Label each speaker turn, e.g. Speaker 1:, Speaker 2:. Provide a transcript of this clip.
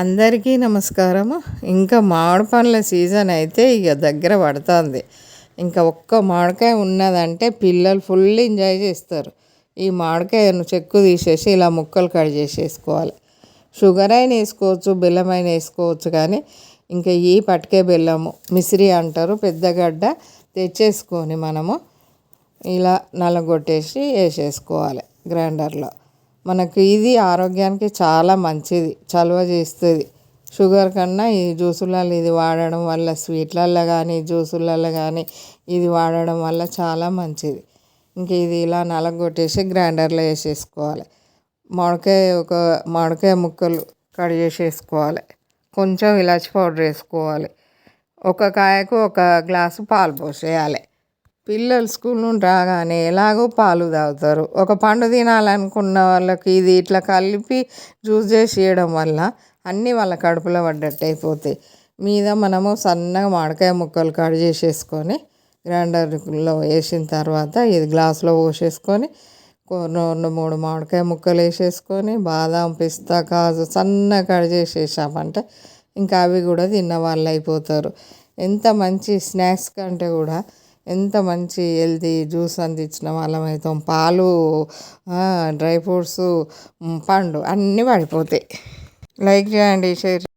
Speaker 1: అందరికీ నమస్కారము. ఇంకా మామిడి పండ్ల సీజన్ అయితే ఇక దగ్గర పడుతుంది. ఇంకా ఒక్క మామిడికాయ ఉన్నదంటే పిల్లలు ఫుల్ ఎంజాయ్ చేస్తారు. ఈ మామిడికాయను చెక్కు తీసేసి ఇలా ముక్కలు కట్ చేసేసుకోవాలి. షుగర్ అయినా వేసుకోవచ్చు బెల్లం అయినా వేసుకోవచ్చు కానీ ఇంకా ఈ పట్టుకే బెల్లము మిసిరి అంటారు పెద్దగడ్డ తెచ్చేసుకొని మనము ఇలా నలగొట్టేసి వేసేసుకోవాలి గ్రైండర్లో. మనకు ఇది ఆరోగ్యానికి చాలా మంచిది చలువ చేస్తుంది. షుగర్ కన్నా ఈ జ్యూసులలో ఇది వాడడం వల్ల స్వీట్లలో కానీ జ్యూసులలో కానీ ఇది వాడడం వల్ల చాలా మంచిది. ఇంక ఇది ఇలా నలగొట్టేసి గ్రైండర్లో వేసేసుకోవాలి. మామిడికాయ ఒక మామిడికాయ ముక్కలు కట్ చేసేసుకోవాలి. కొంచెం ఇలాచి పౌడర్ వేసుకోవాలి. ఒక కాయకు ఒక గ్లాసు పాలు పోసేయాలి. పిల్లలు స్కూల్ నుండి రాగానే ఎలాగో పాలు తాగుతారు. ఒక పండు తినాలనుకున్న వాళ్ళకి ఇది ఇట్లా కలిపి జ్యూస్ చేసి ఇవ్వడం వల్ల అన్నీ వాళ్ళ కడుపులో పడ్డట్టు అయిపోతాయి మీద మనము సన్నగా మామిడికాయ ముక్కలు కట్ చేసేసుకొని గ్రైండర్లో వేసిన తర్వాత ఇది గ్లాస్లో పోసేసుకొని రెండు మూడు మామిడికాయ ముక్కలు వేసేసుకొని బాదం పిస్తా కాజు సన్నగా కట్ చేసేసామంటే ఇంకా అవి కూడా తిన్న వాళ్ళు అయిపోతారు. ఎంత మంచి స్నాక్స్ కంటే కూడా ఎంత మంచి హెల్తీ జ్యూస్ అందించిన వాళ్ళం అవుతాం పాలు డ్రై ఫ్రూట్స్ పండు అన్నీ పడిపోతాయి. లైక్ చేయండి షేర్